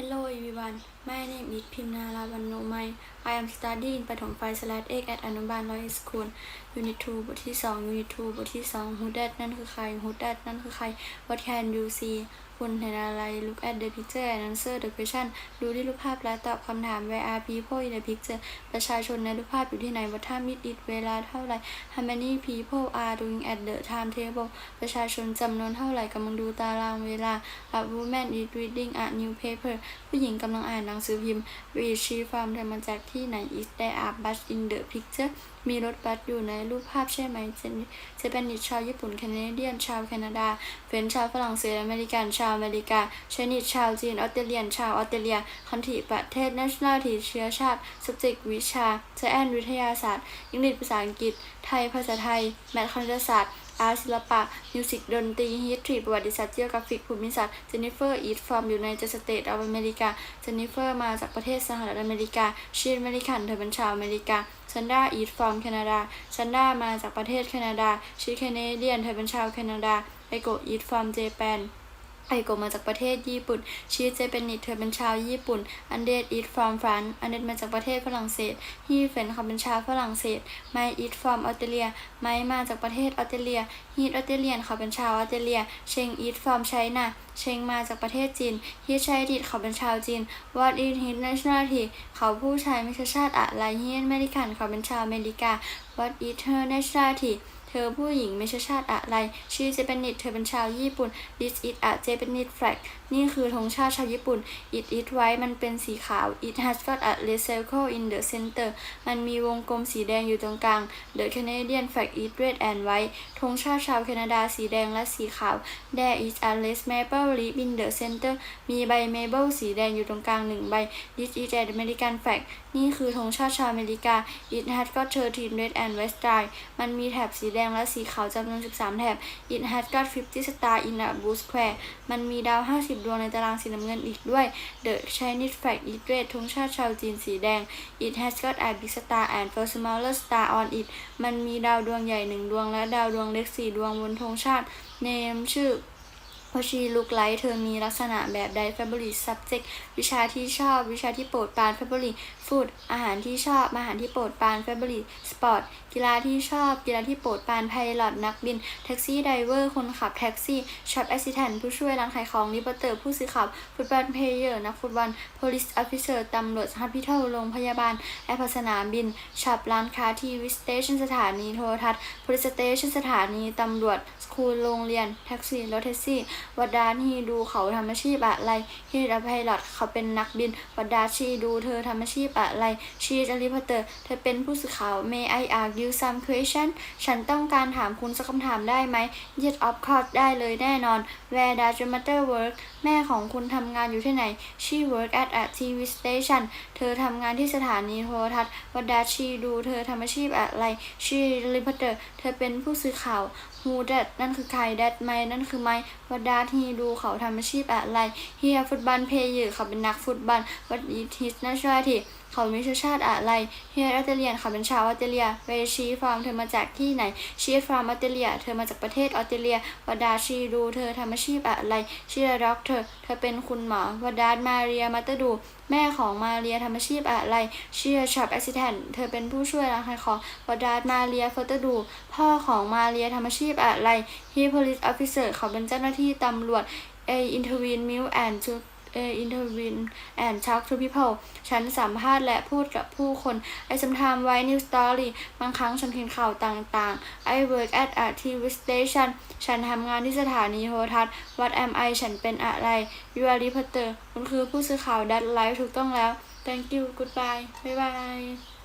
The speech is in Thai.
Hello everyone, my name is Pimnala Vannomai. I am studying ปฐมไฟ slash เอก at อนุบาลร้อยสคูล Unit 2บทที่2 Unit 2บทที่2 Who that นั่นคือใคร Who that นั่นคือใคร What can you see คุณเห็นอะไร Look at the picture and answer the question ดูที่รูปภาพและตอบคำถาม Where are people in the picture ประชาชนในรูปภาพอยู่ที่ไหน What time is it เวลาเท่าไหร่ How many people are doing at the timetable ประชาชนจำนวนเท่าไหร่กำลังดูตารางเวลา A woman is reading a newspaper ผู้หญิงกำลังอ่านหนังสือพิมพ์ Where she from เธอมาจากที่ไหน Is there a bus in the picture มีรถบัสอยู่ในรูปภาพใช่ไหมเจนเจแปนิชชาวญี่ปุ่นแคนาเดียนชาวแคนาดา เฟนชาวฝรั่งเศสอเมริกันชาวอเมริกาชนิดชาวจีนออสเตรเลียนชาวออสเตรเลียคันธิประเทศ national ทีเชื้อชาติ subject วิชา s แอนวิทยาศาสตร์อังกฤษภาษาอังกฤษ ไทยภาษาไทย แมทคณิตศาสตร์ อาร์ตศิลปะ มิวสิกดนตรีฮิสทรีประวัติศาสตร์เจียวกราฟิกภูมิศาสตร์เจนนิเฟอร์อีทฟอร์มอยู่ในเจสเตทอเมริกาเจนนิเฟอร์มาจากประเทศสหรัฐอเมริกาชีนอเมริกันเธอเป็นชาวอเมริกาซันดาอีทฟอร์มแคนาดาซันดามาจากประเทศแคนาดาชีแคนาเดียนเธอเป็นชาวแคนาดาไอโกอีทฟอร์มเจแปน ไอโกมาจากประเทศญี่ปุ่น ชีเจเป็นนิดเธอเป็นชาวญี่ปุ่น อันเดดอีทฟอร์มฟรานอันเดดมาจากประเทศฝรั่งเศสฮีเฟนเขาเป็นชาวฝรั่งเศส ไมอีทฟอร์มออสเตรเลีย ไมมาจากประเทศออสเตรเลีย ฮีออสเตรเลียนเขาเป็นชาวออสเตรเลีย เชงอีทฟอร์มไชน่าเชงมาจากประเทศจีน ฮีชัยดิดเขาเป็นชาวจีนวอตอีทฮิต nationality เขาผู้ชายไม่ใช่ชาติอะไรฮีอเมริกันเขาเป็นชาวอเมริกา What is her nationality เเธอผู้หญิงไม่ใช่ชาติอะไรชื่อเจเปนิดเธอเป็นชาวญี่ปุ่น This is a Japanese flag นี่คือธงชาติชาวญี่ปุ่น It is white มันเป็นสีขาว It has got a red circle in the center มันมีวงกลมสีแดงอยู่ตรงกลาง The Canadian flag is red and white ธงชาติชาวแคนาดาสีแดงและสีขาว There is a red maple leaf in the center มีใบเมเปิลสีแดงอยู่ตรงกลางหนึ่งใบ This is an American flag นี่คือธงชาติชาวอเมริกา It has got 13 red and white stars มันมีแถบสีแดงและสีขาวจำนวน 13 แถบ It has got 50 stars in a blue square มันมีดาว 50 ดวงในตารางสีน้ำเงินอีกด้วย The Chinese flag is red ธงชาติชาวจีนสีแดง It has got a big star and four smaller star on it มันมีดาวดวงใหญ่หนึ่งดวงและดาวดวงเล็กสี่ดวงบนธงชาติ Name ชื่อ ชีลุกไลท์เธอมีลักษณะแบบใด favorite subject วิชาที่ชอบ วิชาที่โปรดปราน favorite food อาหารที่ชอบ อาหารที่โปรดปราน favorite sport กีฬาที่ชอบ กีฬาที่โปรดปราน pilot นักบินแท็กซี่ไดเวอร์คนขับแท็กซี่ shop assistant ผู้ช่วยร้านขายของ reporter ผู้สื่อข่าวฟุตบอลเพลเยอร์นักฟุตบอล police officer ตำรวจ hospital โรงพยาบาลแอร์พอสนามบิน shop ร้านค้าทีวี station สถานีโทรทัศน์ police station สถานีตำรวจ school โรงเรียนแท็กซี่รถแท็กซี่วัดดาที่ดูเขาทำอาชีพอะไรฮีดอภัยลอดเขาเป็นนักบิน วัดดาชีดูเธอทำอาชีพอะไร ชีจาริพเตอร์ เธอเป็นผู้สื่อข่าว May I ask you some question ฉันต้องการถามคุณสักคำถามได้ไหม Yes of course ได้เลยแน่นอน Where does your mother work แม่ของคุณทำงานอยู่ที่ไหน She work at a TV station เธอทำงานที่สถานีโทรทัศน์ What does she do เธอทำอาชีพอะไร She reporter เธอเป็นผู้สื่อข่าว Who that นั่นคือใคร That ไม่นั่นคือไม่ What does he do เขาทำอาชีพอะไร Here ฟุตบอลเพย์ยู่เขาเป็นนักฟุตบอล What is his nationality เขามีเชื้อชาติอะไร Here ออสเตรเลียเขาเป็นชาวออสเตรเลีย Where she from เธอมาจากที่ไหน She is from ออสเตรเลีย เธอมาจากประเทศออสเตรเลีย What does she do เธอทำอาชีพอะไร She is a doctor เธอเป็นคุณหมอ What does Maria Mother do แม่ของมาเรียทำอาชีพอะไร She is a shop assistant เธอเป็นผู้ช่วยร้านขายของ What does Maria Father do พ่อของมาเรียทำอาชีพอะไร He police officer เขาเป็นเจ้าหน้าที่ตำรวจ A intervene meal and to A intervene and talk to people ฉันสัมภาษณ์และพูดกับผู้คน I sometimes write news story บางครั้งฉันเขียนข่าวต่างๆ I work at a TV station ฉันทำงานที่สถานีโทรทัศน์ What am I ฉันเป็นอะไร You are reporter คุณคือผู้สื่อข่าว That live ถูกต้องแล้ว Thank you Goodbye บ๊ายบาย